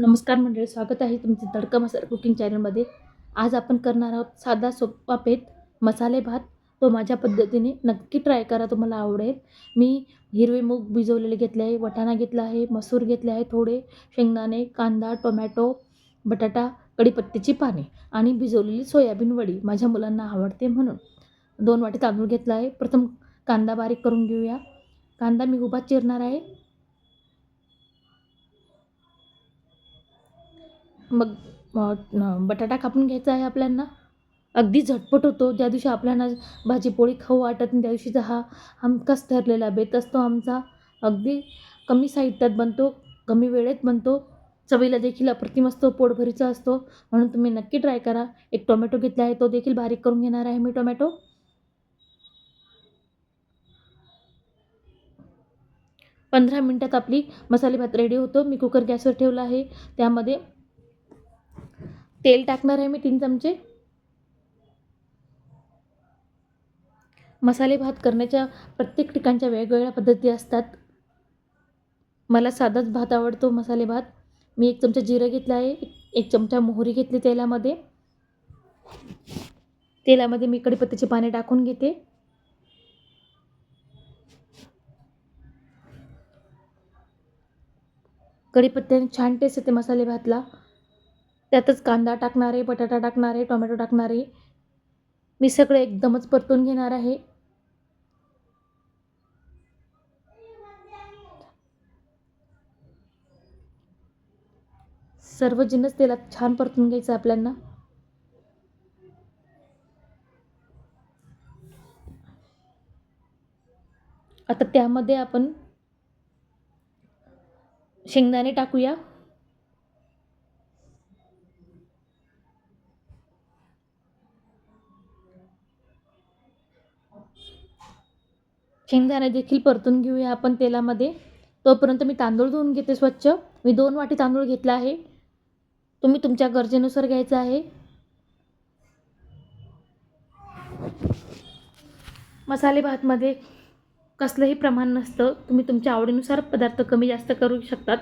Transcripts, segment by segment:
नमस्कार मंडळी स्वागत आहे तुमचे तडका मसाला कुकिंग चॅनलमध्ये. आज आपण करणार आहोत साधा सोपा पेत मसाले भात. तो माझ्या पद्धतीने नक्की ट्राय करा तुम्हाला आवडेल. मी हिरवे मूग भिजवलेले घेतले आहे वटाणा घेतला आहे मसूर घेतले आहे थोडे शेंगदाणे कांदा टोमॅटो बटाटा कढीपत्त्याची पाने आणि भिजवलेली सोयाबीन वडी माझ्या मुलांना आवडते म्हणून. दोन वाटी तांदूळ घेतला आहे. प्रथम कांदा बारीक करून घेऊया. कांदा मी उभा चिरणार आहे. मग बटाटा कापून घ्यायचा आहे आपल्यांना? अगदी झटपट होतो. ज्या दिवशी आपल्याला भाजी पोळी खाऊ वाटत नाही त्या दिवशीचा हा हमखास ठरलेला बेत असतो आमचा. अगदी कमी साहित्यात बनतो कमी वेळेत बनतो. चवीला देखील अप्रतिम असतो पोटभरीचा असतो. म्हणून तुम्ही नक्की ट्राय करा. एक टोमॅटो घेतला आहे तो देखील बारीक करून घेणार आहे मी टोमॅटो. पंधरा मिनटात आपली मसाले भात रेडी होतो. मी कुकर गॅसवर ठेवला आहे. त्यामध्ये तेल टाकणार आहे मी तीन चमचे. मसाले भात करण्याच्या प्रत्येक ठिकाणच्या वेगवेगळ्या पद्धती असतात. मला साधाच भात आवडतो मसाले भात. मी एक चमचा जिरं घेतलं आहे एक चमचा मोहरी घेतली तेलामध्ये. तेलामध्ये मी कढीपत्त्याची पाने टाकून घेते. कढीपत्त्याने छान टेस्ट येते मसाले भातला. त्यातच कांदा टाकणार आहे बटाटा टाकणार आहे टोमॅटो टाकणार. आहे मी सगळं एकदमच परतून घेणार आहे. सर्व जिन्नस तेलात छान परतून घ्यायचं आपल्यांना. आता त्यामध्ये आपण शेंगदाणे टाकूया. शेंगदाणे देखील परतून घेऊया आपण तेलामध्ये. तोपर्यंत मी तांदूळ धुवून घेते स्वच्छ. मी दोन वाटी तांदूळ घेतला आहे. तुम्ही तुमच्या गरजेनुसार घ्यायचं आहे. मसाले भातमध्ये कसलंही प्रमाण नसतं. तुम्ही तुमच्या आवडीनुसार पदार्थ कमी जास्त करू शकतात.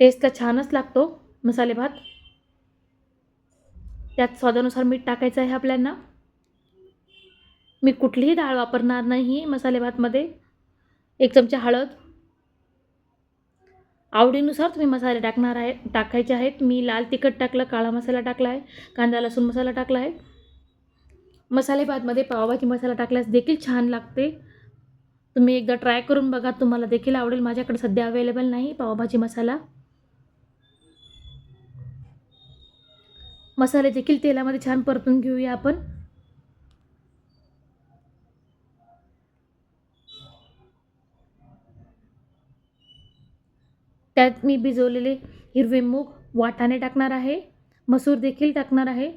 टेस्टला छानच लागतो मसाले भात. त्यात स्वादानुसार मीठ टाकायचं आहे आपल्यांना. मी कुठलीही डाळ वापरणार नाही मसाले भातमध्ये. एक चमचा हळद. आवडीनुसार तुम्ही मसाले टाकणार आहे टाकायचे आहेत. मी लाल तिखट टाकलं काळा मसाला टाकला आहे कांदा लसूण मसाला टाकला आहे मसाले भातमध्ये पावभाजी मसाला टाकल्यास देखील छान लागते. तुम्ही एकदा ट्राय करून बघा तुम्हाला देखील आवडेल. माझ्याकडे सध्या अवेलेबल नाही पावभाजी मसाला. मसाले देखील तेलामध्ये छान परतून घेऊया आपण. त्यात मी भिजवलेले हिरवे मूग वाटाणे टाकणार आहे. मसूर देखील टाकणार आहे.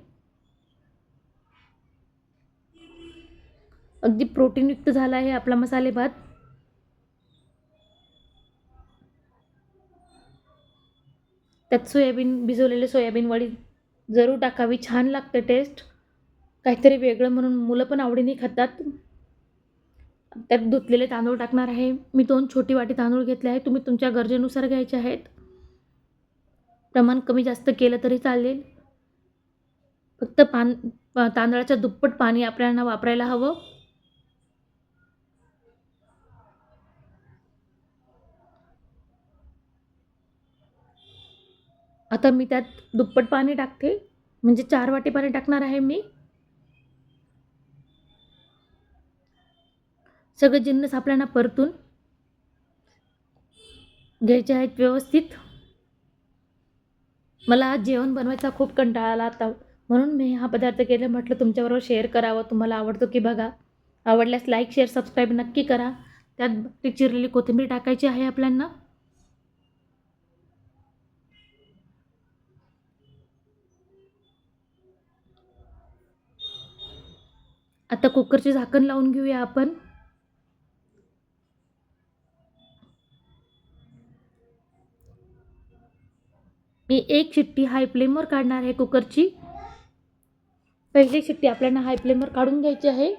अगदी प्रोटीनयुक्त झाला आहे आपला मसाले भात. त्यात सोयाबीन भिजवलेले सोयाबीन वडी जरूर टाकावी. छान लागते टेस्ट काहीतरी वेगळं म्हणून मुलं पण आवडीने खातात. त्यात धुतलेले तांदूळ टाकणार आहे. मी दोन छोटी वाटी तांदूळ घेतले आहे. तुम्ही तुमच्या गरजेनुसार घ्यायचे आहेत. प्रमाण कमी जास्त केलं तरी चालेल. फक्त पान तांदळाच्या दुप्पट पाणी आपल्याला वापरायला हवं. आता मी त्यात दुप्पट पाणी टाकते. म्हणजे चार वाटी पाणी टाकणार आहे मी. सगळे जिन्नस आपल्याला परतून घ्यायचे आहेत व्यवस्थित. मला आज जेवण बनवायचा खूप कंटाळा आला आता. म्हणून मी हा पदार्थ केला म्हटलं तुमच्याबरोबर शेअर करावं. तुम्हाला आवडतो की बघा. आवडल्यास लाईक शेअर सबस्क्राईब नक्की करा. त्यात ती चिरलेली कोथिंबीर टाकायची आहे आपल्यांना आता कुकरची झाकण लावून घेऊया आपण. मी एक शिट्टी हाय फ्लेमवर काढणार आहे कुकरची. पहिली शिट्टी आपल्याला हाय फ्लेमवर काढून घ्यायची आहे.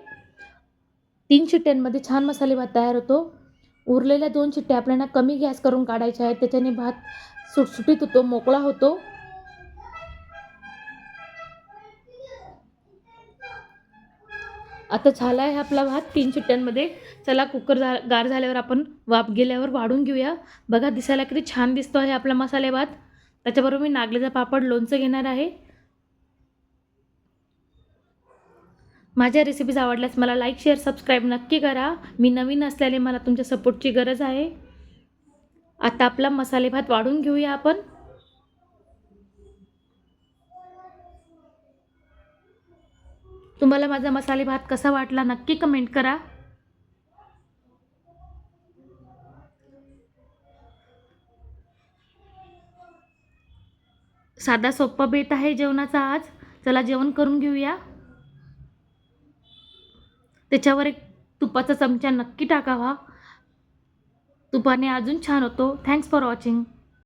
तीन शिट्ट्यांमध्ये छान मसाले भात तयार होतो. उरलेल्या दोन शिट्ट्या आपल्याला कमी गॅस करून काढायच्या आहेत. त्याच्याने भात सुटसुटीत होतो मोकळा होतो. आता झाला आहे आपला भात तीन शिट्ट्यांमध्ये. चला कुकर झा गार झाल्यावर आपण वाफ गेल्यावर वाढून घेऊया. बघा दिसायला किती छान दिसतो आहे आपला मसाले भात. त्याच्याबरोबर मी नागलीचा पापड लोणचं घेणार आहे. माझ्या रेसिपीज आवडल्यास मला लाईक शेअर सबस्क्राईब नक्की करा. मी नवीन असल्याने मला तुमच्या सपोर्टची गरज आहे. आता आपला मसाले भात वाढून घेऊया आपण. तुम्हाला माझा मसाले भात कसा वाटला नक्की कमेंट करा. साधा सोप्पा बेत आहे जेवणाचा आज. चला जेवण करून घेऊया. त्याच्यावर एक तुपाचा चमचा नक्की टाकावा. तुपाने अजून छान होतो. Thanks for watching